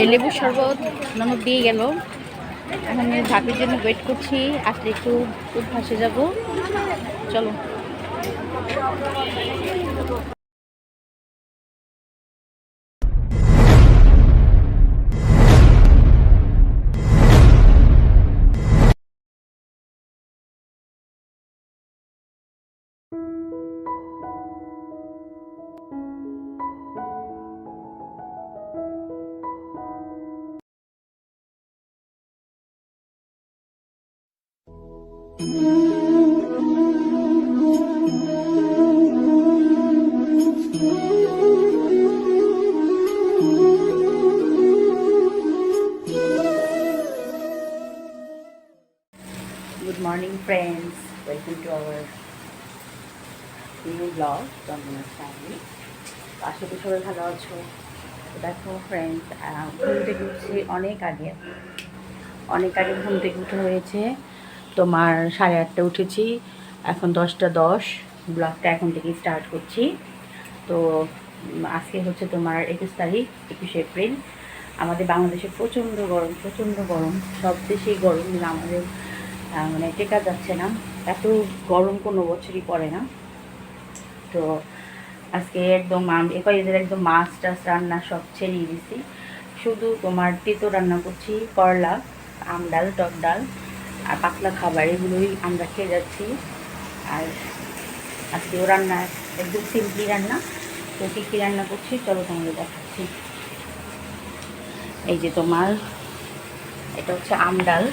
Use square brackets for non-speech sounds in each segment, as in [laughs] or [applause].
এই লেবুর শরবত ননদ দিয়ে গেল। এখন ঢাকির জন্য ওয়েট করছি। আসলে একটু উদ্ভাসে যাব। চলো। Good morning friends welcome to our new blog চন্দনার family আশা করি সবাই ভালো আছো। দেখো ফ্রেন্ডস ঘুম থেকে উঠছি অনেক আগে। অনেক আগে ঘুম থেকে উঠে হয়েছে। তোমার সাড়ে আটটা উঠেছি, এখন দশটা দশ, ব্লগটা এখন থেকে স্টার্ট করছি। তো আজকে হচ্ছে তোমার একুশ তারিখ, একুশে এপ্রিল। আমাদের বাংলাদেশে প্রচণ্ড গরম প্রচণ্ড গরম। সব দেশেই গরম আমাদের মানে টেকা যাচ্ছে না। এত গরম কোনো বছরই পড়ে না। তো, আজকে একদম এ কয়েকদের একদম মাছ টাছ রান্না সব ছেড়িয়ে দিছি। শুধু তোমার তেতো রান্না করছি, করলা, আম ডাল, টক ডাল। আর পাতলা খাবার এগুলোই আমরা খেয়ে যাচ্ছি। আর আজকেও রান্না, একদম সিম্পলি রান্না। তো কী কী রান্না করছি, চলো তোমাদের দেখাচ্ছি। এই যে তোমার, এটা হচ্ছে আম ডাল।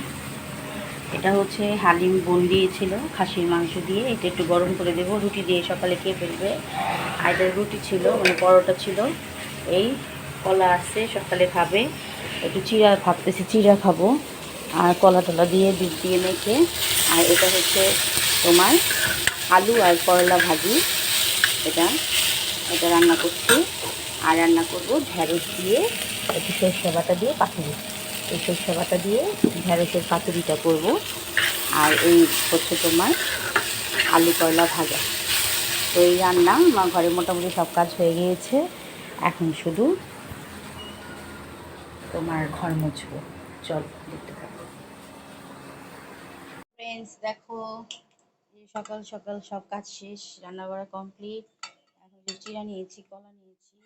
এটা হচ্ছে হালিম বোন দিয়েছিল খাসির মাংস দিয়ে। এটা একটু গরম করে দেবো, রুটি দিয়ে সকালে খেয়ে ফেলবে। আর এটা রুটি ছিল মানে পরোটা ছিল। এই কলা আসছে সকালে খাবে। একটু চিড়া ভাবতেছি, চিড়া খাব। আর কলা টলা দিয়ে দুধ দিয়ে মেখে, আর এটা হচ্ছে তোমার আলু আর করলা ভাজি। এটা এটা রান্না করছি। আর রান্না করব ঢ্যাঁড়স দিয়ে, একটু সর্ষে বাটা দিয়ে পাতুরি। এই সর্ষে বাটা দিয়ে ঢ্যাঁড়সের পাতুরিটা করব। আর এই হচ্ছে তোমার আলু করলা ভাজা। তো এই রান্না আমার ঘরে মোটামুটি সব কাজ হয়ে গিয়েছে। এখন শুধু তোমার ঘর মুছবো। চল দেখতে থাকো। ফ্রেন্ডস দেখো সকাল সকাল সব কাজ শেষ রান্না বাড়া কমপ্লিট এখন চিরা নিয়েছি কলা নিয়েছি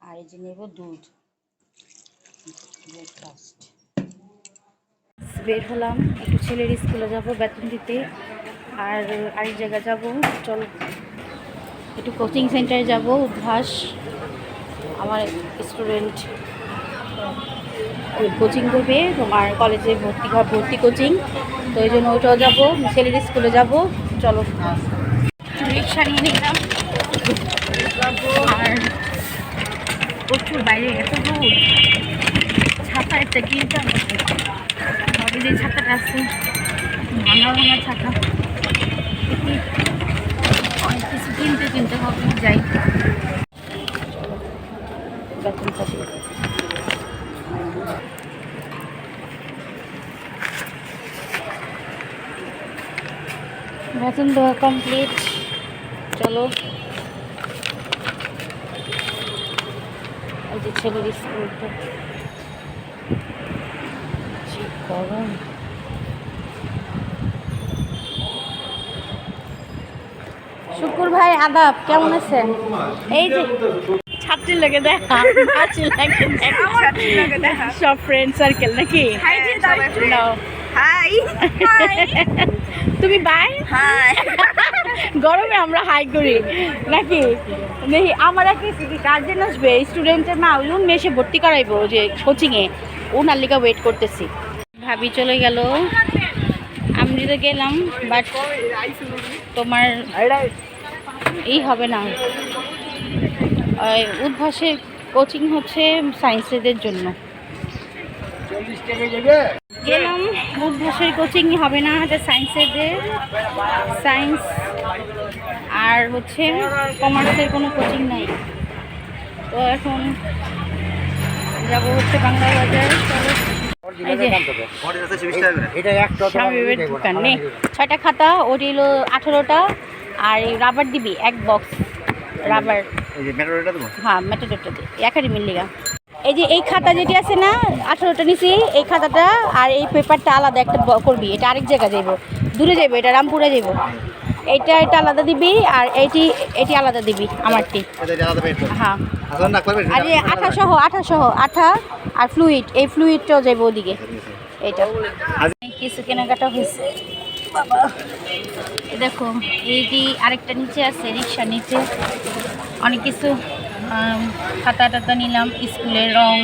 আর এই যে নেব দুধ। ব্রেকফাস্ট বের হলাম একটু ছেলের স্কুলে যাব বেতন দিতে আর আরেক জায়গায় যাব চল। একটু কোচিং সেন্টারে যাব উদ্ভাস আমার স্টুডেন্ট কোচিং করবে, তোমার কলেজে ভর্তি ভর্তি কোচিং তো ওই জন্য ওইটাও যাব, ছেলের স্কুলে যাব। চলো। রিক্সা নিয়ে নিলাম আর প্রচুর বাইরে এত রোদ ছাতা একটা কিনতাম ভাবি যে ছাতাটা আছে। ভাঙা ভাঙা ছাতা। অনেক কিছু কিনতে কিনতে হবে, যাই বেতন পাবো বেতন দেওয়া কমপ্লিট চলো। এই যে ছেলের স্কুলটা গরম। শুকুর ভাই আদাব কেমন আছেন? এই যে ছাত্রীর লাগে দেখা। লাগে দেখা। সব ফ্রেন্ড সার্কেল নাকি? তুমি বাই হাই গরমে আমরা হাই করি নাকি? দেখি আমার এক গার্জেন আসবে স্টুডেন্টের মা ওই মেসে ভর্তি করাইবো যে কোচিংয়ে ওনার লিগা ওয়েট করতেছি। ভাবি চলে গেল। আমি তো গেলাম বাট তোমার এই হবে না। ওই উদ্ভাসের কোচিং হচ্ছে সায়েন্সেদের জন্য। গেলাম উদ্ভাসের কোচিং হবে না এটা যে সায়েন্স আর হচ্ছে কমার্সের কোনো কোচিং নাই। তো এখন যাব হচ্ছে বাংলা বাজার ছয়টা খাতা ওটি হলো আঠেরোটা আর রাবার দিবি এক বক্স রাবার হ্যাঁ মেটাডোরটা দিয়ে একাডেমির লিগা। এই যে এই খাতা যেটি আছে না আঠারোটা নিচে এই খাতাটা আর এই পেপারটা আলাদা একটা করবি এটা আরেক জায়গায় যাইব দূরে যাইব এটা রামপুরে যাইব। এইটা এটা আলাদা দিবি আর এইটি এটি আলাদা দিবি আমারটি। এটা হ্যাঁ। করবে আর এই আঠা সহ আঠা সহ আঠা আর ফ্লুইড এই ফ্লুইডটাও যাইব ওদিকে। এইটা। কিছু কেনাকাটা হয়েছে। বাবা। দেখো এইটি আরেকটা নিচে আছে রিক্সার নিচে। অনেক কিছু খাতা টাতা নিলাম, স্কুলের রং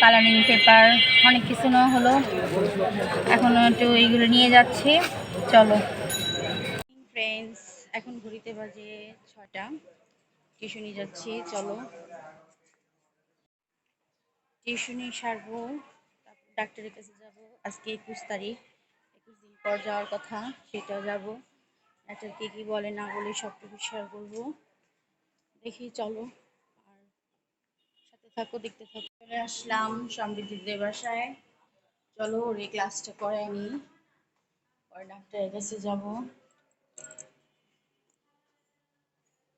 কালারিং পেপার অনেক কিছু নেওয়া হলো। এখন একটু এইগুলো নিয়ে যাচ্ছি। চলো। ফ্রেন্ডস এখন ঘুরিতে বাজে ছটা টিউশনি যাচ্ছি, চলো। টিউশনি সারবো, তারপর ডাক্তারের কাছে যাব। আজকে একুশ তারিখ, একুশ দিন পর যাওয়ার কথা, সেটাও যাব। ডাক্তার কে কী বলে না বলে সবটুকু শেয়ার করব। দেখি, চলো। থাকো দেখতে থাকো। চলে আসলাম সমৃদ্ধিদের বাসায়। চলো ওর এই ক্লাসটা করে নিই পরে ডাক্তারের কাছে যাব।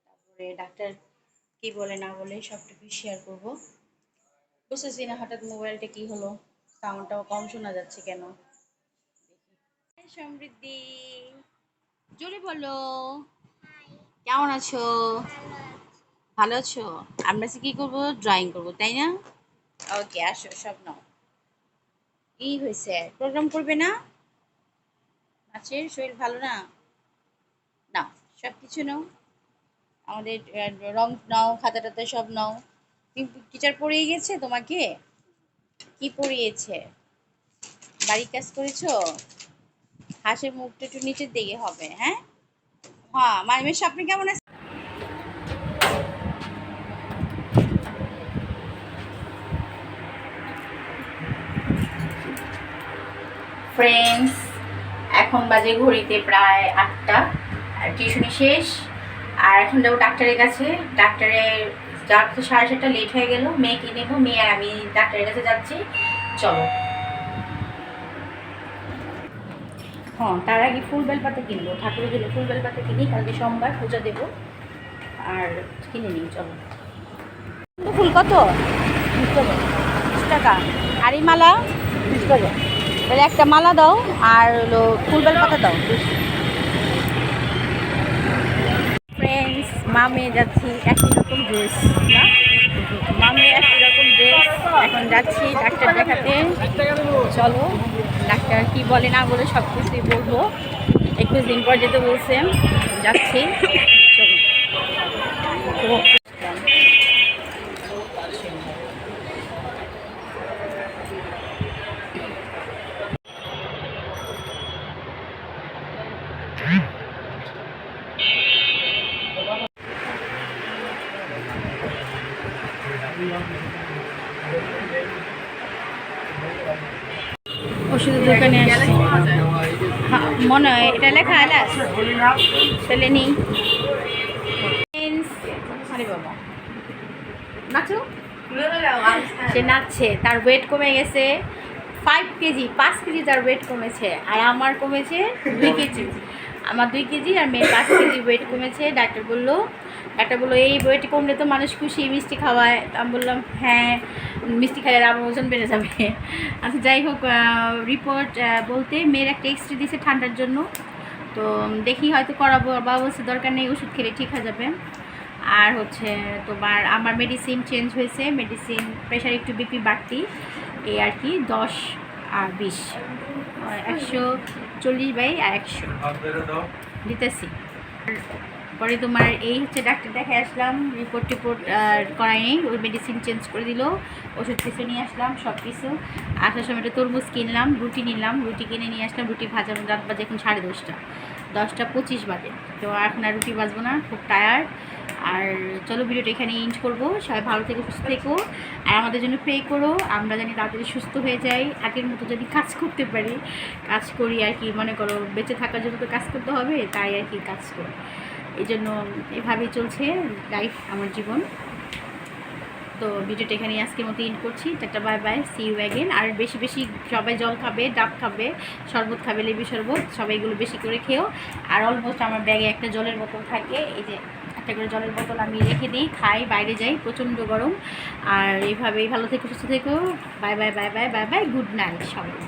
তারপরে ডাক্তার কি বলে না বলে সবটুকু শেয়ার করব। বুঝতেছি না হঠাৎ মোবাইলটা কি হলো? সাউন্ডটাও কম শোনা যাচ্ছে কেন? সমৃদ্ধি জোরে বলো। কেমন আছো? ভালো আছো? আমরা কি করব? ড্রয়িং করব তাই না? ওকে আসো সব নাও। কি হয়েছে? প্রোগ্রাম করবে না? নাচের শরীর ভালো না? না সব কিছু নাও। আমাদের রং নাও খাতা টাতা সব নাও। টিচার পড়িয়ে গেছে তোমাকে? কি পড়িয়েছে? বাড়ির কাজ করেছ? হাঁসের মুখটা একটু নিচের দিকে হবে হ্যাঁ? হ্যাঁ মাইমের স্বপ্নে কেমন আছে? ফ্রেন্ডস এখন বাজে ঘড়িতে প্রায় আটটা টিউশনি শেষ, আর এখন যাব ডাক্তারের কাছে। ডাক্তারে যাওয়ার তো সাড়ে সাতটা লেট হয়ে গেল, মেয়েকে নেব, মেয়ে আর আমি ডাক্তারের কাছে যাচ্ছি, চলো। হ্যাঁ তার আগে ফুল বেলপাতা কিনবো, ঠাকুরের জন্য ফুল বেলপাতা কিনি, কালকে সোমবার পূজা দেবো, আর কিনে নিই, চলো। ফুল কত? টাকা। আর এই মালা? টাকা। তাহলে একটা মালা দাও আর হলো ফুল বেলপাতা দাও। ফ্রেন্ডস মামে যাচ্ছি একই রকম ড্রেস না? একই রকম ড্রেস এখন যাচ্ছি ডাক্তার দেখাতে। চলো, ডাক্তার কি বলে না বলে সব কিছুই বলব। একুশ দিন পর যেতে বলছেন যাচ্ছি। চলো তো ওষুধের দোকানে আসছি। হ্যাঁ, মনে হয় এটা লেখা আলাস। তাহলে নেই। সে নাচছে তার ওয়েট কমে গেছে ফাইভ কেজি পাঁচ কেজি তার ওয়েট কমেছে আর আমার কমেছে দুই কেজি। আমার দুই কেজি আর মেয়ের পাঁচ কেজি ওয়েট কমেছে ডাক্তার বলল ডাক্তার বলল এই বইটি কমলে তো মানুষ খুশি মিষ্টি খাওয়ায়। আমি বললাম হ্যাঁ মিষ্টি খাইলে আমার ওজন বেড়ে যাবে। [laughs] আচ্ছা যাই হোক রিপোর্ট বলতে মেয়ের একটা এক্সরে দিয়েছে ঠান্ডার জন্য। তো দেখি হয়তো করাবো বাবা বলছে দরকার নেই ওষুধ খেলে ঠিক হয়ে যাবে। আর হচ্ছে তোমার আমার মেডিসিন চেঞ্জ হয়েছে মেডিসিন প্রেশার একটু বিপি বাড়তি। এই আর কি দশ আর বিশ। একশো চল্লিশ বাই আর একশো দিতেছি। পরে তোমার এই হচ্ছে ডাক্তার দেখে আসলাম রিপোর্ট টিপোর্ট করায়নি ওই মেডিসিন চেঞ্জ করে দিল, ওষুধ কিছু নিয়ে আসলাম, সব কিছু। আসার সময় একটা তরমুজ কিনলাম, রুটি নিলাম, রুটি কিনে নিয়ে আসলাম, রুটি ভাজানো রাত বাজে এখন সাড়ে দশটা। দশটা পঁচিশ বাজে। তো এখন আর রুটি বাজবো না, খুব টায়ার্ড আর চলো ভিডিওটা এখানে ইন্ড করব। সবাই ভালো থেকে, সুস্থ থেকো। আর আমাদের জন্য প্রে করো, আমরা জানি তাড়াতাড়ি সুস্থ হয়ে যাই। আগের মতো যদি কাজ করতে পারি, কাজ করি আর কি, মনে করো বেঁচে থাকার জন্য তো কাজ করতে হবে, তাই আর কি কাজ করি। এই জন্য এভাবেই চলছে লাইফ আমার জীবন। তো ভিডিওটা এখানে আজকের মতো ইন করছি। একটা bye bye see you again আর বেশি বেশি সবাই জল খাবে, ডাব খাবে, শরবত খাবে, লেবু শরবত, সবাই এগুলো বেশি করে খেও। আর অলমোস্ট আমার ব্যাগে একটা জলের বোতল থাকে, এই যে একটা একটা করে জলের বোতল আমি রেখে দিই, খাই, বাইরে যাই, প্রচণ্ড গরম। আর এইভাবেই ভালো থেকে, সুস্থ থেকো। Bye bye bye bye bye bye good night সবাই।